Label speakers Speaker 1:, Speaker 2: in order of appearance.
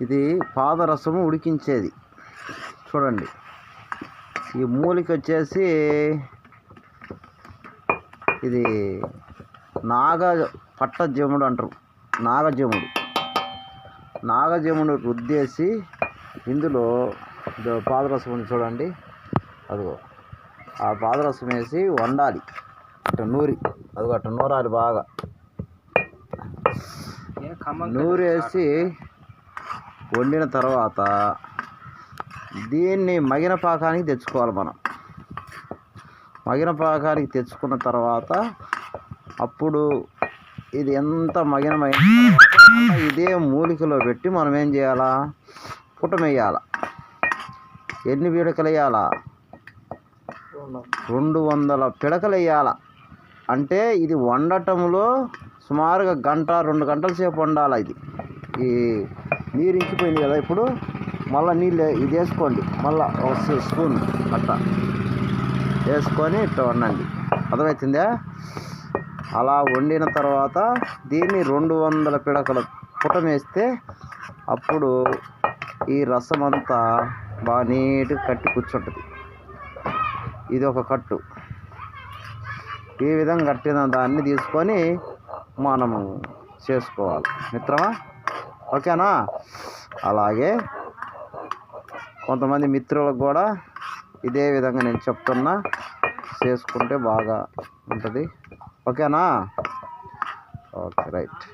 Speaker 1: ఇది పాదరసము ఉడికించేది. చూడండి. ఈ మూలిక వచ్చేసి ఇది నాగ పట్టజముడు అంటారు. నాగజముడు. నాగజముడు రుద్దేసి ఇందులో ఇదో పాదరసం ఉంది చూడండి. అదిగో. ఆ పాదరసం వేసి వండాలి. అట్ట నూరి. అదిగో అట్ట నూరాలి బాగా. నూరేసి వండిన తర్వాత దీన్ని మగిన పాకానికి తెచ్చుకోవాలి మనం. మగిన పాకానికి తెచ్చుకున్న తర్వాత అప్పుడు ఇది ఎంత మగినమైన ఇదే మూలికలో పెట్టి మనం ఏం చేయాలా? పుటమేయాల. ఎన్ని పిడకలు వేయాలా రెండు వందల పిడకలు వేయాల అంటే ఇది వండటంలో సుమారుగా గంట రెండు గంటల సేపు వండాలి ఇది. ఈ నీరు ఇంకిపోయింది కదా ఇప్పుడు మళ్ళీ నీళ్ళు ఇది వేసుకోండి. మళ్ళీ ఒక స్పూన్ అట్ట వేసుకొని ఇట్లా వండండి. అర్థమవుతుందా అలా వండిన తర్వాత దీన్ని రెండు వందల పిడకల పుటం వేస్తే అప్పుడు ఈ రసం అంతా బాగా నీట్గా కట్టి కూర్చుంటుంది. ఇది ఒక కట్టు. ఈ విధంగా కట్టిన దాన్ని తీసుకొని మనము చేసుకోవాలి. మిత్రమా? ఓకేనా? అలాగే కొంతమంది మిత్రులకు కూడా ఇదే విధంగా నేను చెప్తున్నా. చేసుకుంటే బాగా ఉంటుంది. ఓకేనా? Okay right.